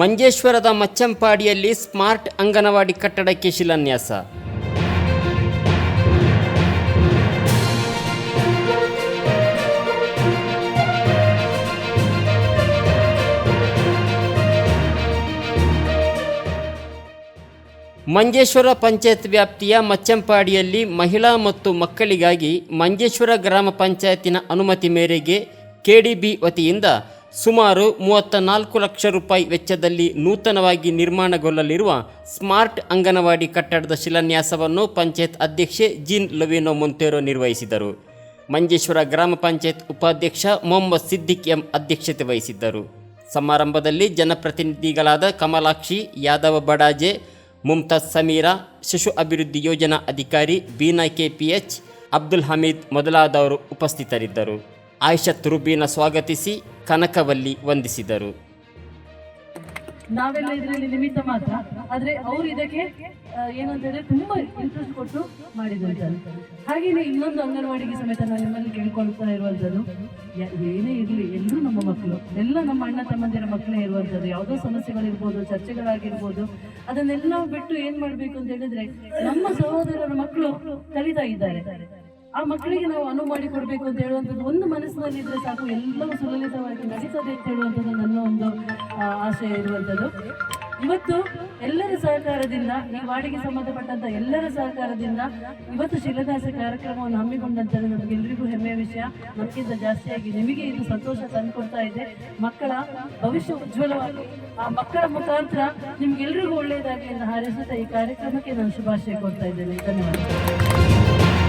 ಮಂಜೇಶ್ವರದ ಮಚ್ಚಂಪಾಡಿಯಲ್ಲಿ smart anganwadi ಕಟ್ಟಡಕ್ಕೆ ಶಿಲಾನ್ಯಾಸ. ಮಂಜೇಶ್ವರ ಪಂಚಾಯತ್ ವ್ಯಾಪ್ತಿಯ ಮಚ್ಚಂಪಾಡಿಯಲ್ಲಿ ಮಹಿಳಾ ಮತ್ತು ಮಕ್ಕಳಿಗಾಗಿ ಮಂಜೇಶ್ವರ ಗ್ರಾಮ ಪಂಚಾಯತಿನ ಅನುಮತಿ ಮೇರೆಗೆ ಕೆಡಿಬಿ ವತಿಯಿಂದ ಸುಮಾರು ಮೂವತ್ತ ನಾಲ್ಕು ಲಕ್ಷ ರೂಪಾಯಿ ವೆಚ್ಚದಲ್ಲಿ ನೂತನವಾಗಿ ನಿರ್ಮಾಣಗೊಳ್ಳಲಿರುವ ಸ್ಮಾರ್ಟ್ ಅಂಗನವಾಡಿ ಕಟ್ಟಡದ ಶಿಲಾನ್ಯಾಸವನ್ನು ಪಂಚಾಯತ್ ಅಧ್ಯಕ್ಷೆ ಜೀನ್ ಲೊವಿನೋ ಮೊಂತೇರೋ ನಿರ್ವಹಿಸಿದರು. ಮಂಜೇಶ್ವರ ಗ್ರಾಮ ಪಂಚಾಯತ್ ಉಪಾಧ್ಯಕ್ಷ ಮೊಹಮ್ಮದ್ ಸಿದ್ದಿಕ್ ಎಂ ಅಧ್ಯಕ್ಷತೆ ವಹಿಸಿದ್ದರು. ಸಮಾರಂಭದಲ್ಲಿ ಜನಪ್ರತಿನಿಧಿಗಳಾದ ಕಮಲಾಕ್ಷಿ, ಯಾದವ ಬಡಾಜೆ ಮುಮ್ತಾಜ್ ಸಮೀರಾ, ಶಿಶು ಅಭಿವೃದ್ಧಿ ಯೋಜನಾ ಅಧಿಕಾರಿ ಬೀನಾ ಎಚ್, ಅಬ್ದುಲ್ ಹಮೀದ್ ಮೊದಲಾದವರು ಉಪಸ್ಥಿತರಿದ್ದರು. ಆಯಿಷತ್ ರುಬೀನ ಸ್ವಾಗತಿಸಿ ಕನಕವಲ್ಲಿ ವಂದಿಸಿದರು. ನಾವೆಲ್ಲ ಇದರಲ್ಲಿ ನಿಮಿತ್ತ ಮಾತ್ರ, ಆದ್ರೆ ಅವರು ಇದಕ್ಕೆ ಏನು ಹೇಳಿದ್ರೆ ತುಂಬಾ ಇಂಟ್ರೆಸ್ಟ್ ಕೊಟ್ಟು ಮಾಡಿದ್ದಾರೆ ಹಾಗೇನೆ ಇನ್ನೊಂದು ಅಂಗನವಾಡಿಗೆ ಸಮೇತ ನಾನು ನಿಮ್ಮಲ್ಲಿ ಕೇಳ್ಕೊಳ್ತಾ ಇರುವಂತದ್ದು ಏನೇ ಇರಲಿ ಎಲ್ಲರೂ ನಮ್ಮ ಮಕ್ಕಳು, ಎಲ್ಲ ನಮ್ಮ ಅಣ್ಣ ತಮ್ಮಂದಿರ ಮಕ್ಕಳೇ ಇರುವಂತದ್ದು, ಯಾವುದೋ ಸಮಸ್ಯೆಗಳಿರ್ಬೋದು, ಚರ್ಚೆಗಳಾಗಿರ್ಬೋದು, ಅದನ್ನೆಲ್ಲ ಬಿಟ್ಟು ಏನ್ ಮಾಡ್ಬೇಕು ಅಂತ ಹೇಳಿದ್ರೆ, ನಮ್ಮ ಸಹೋದರರ ಮಕ್ಕಳು ಕಲಿತಾ ಇದ್ದಾರೆ. ಆ ಮಕ್ಕಳಿಗೆ ನಾವು ಅನುವು ಮಾಡಿ ಕೊಡಬೇಕು ಅಂತ ಹೇಳುವಂಥದ್ದು ಒಂದು ಮನಸ್ಸಿನಲ್ಲಿ ಇದ್ರೆ ಸಾಕು. ಎಲ್ಲವೂ ಸುಲಲಿತವಾಗಿ ನಡೀತದೆ ಅಂತ ಹೇಳುವಂಥದ್ದು ನನ್ನ ಒಂದು ಆಶಯ ಇರುವಂಥದ್ದು. ಇವತ್ತು ಎಲ್ಲರ ಸಹಕಾರದಿಂದ, ಈ ವಾರ್ಡಿಗೆ ಸಂಬಂಧಪಟ್ಟಂತ ಎಲ್ಲರ ಸಹಕಾರದಿಂದ ಇವತ್ತು ಶಿಲಾನ್ಯಾಸ ಕಾರ್ಯಕ್ರಮವನ್ನು ಹಮ್ಮಿಕೊಂಡಂತ ನಮಗೆಲ್ಲರಿಗೂ ಹೆಮ್ಮೆಯ ವಿಷಯ. ನಮಗಿಂತ ಜಾಸ್ತಿಯಾಗಿ ನಿಮಗೆ ಇದು ಸಂತೋಷ ತಂದುಕೊಡ್ತಾ ಇದೆ. ಮಕ್ಕಳ ಭವಿಷ್ಯ ಉಜ್ವಲವಾಗಿ, ಆ ಮಕ್ಕಳ ಮುಖಾಂತರ ನಿಮ್ಗೆಲ್ರಿಗೂ ಒಳ್ಳೆಯದಾಗಿ ಎಂದು ಹಾರೈಸುತ್ತಾ ಈ ಕಾರ್ಯಕ್ರಮಕ್ಕೆ ನಾನು ಶುಭಾಶಯ ಕೊಡ್ತಾ ಇದ್ದೇನೆ. ಧನ್ಯವಾದ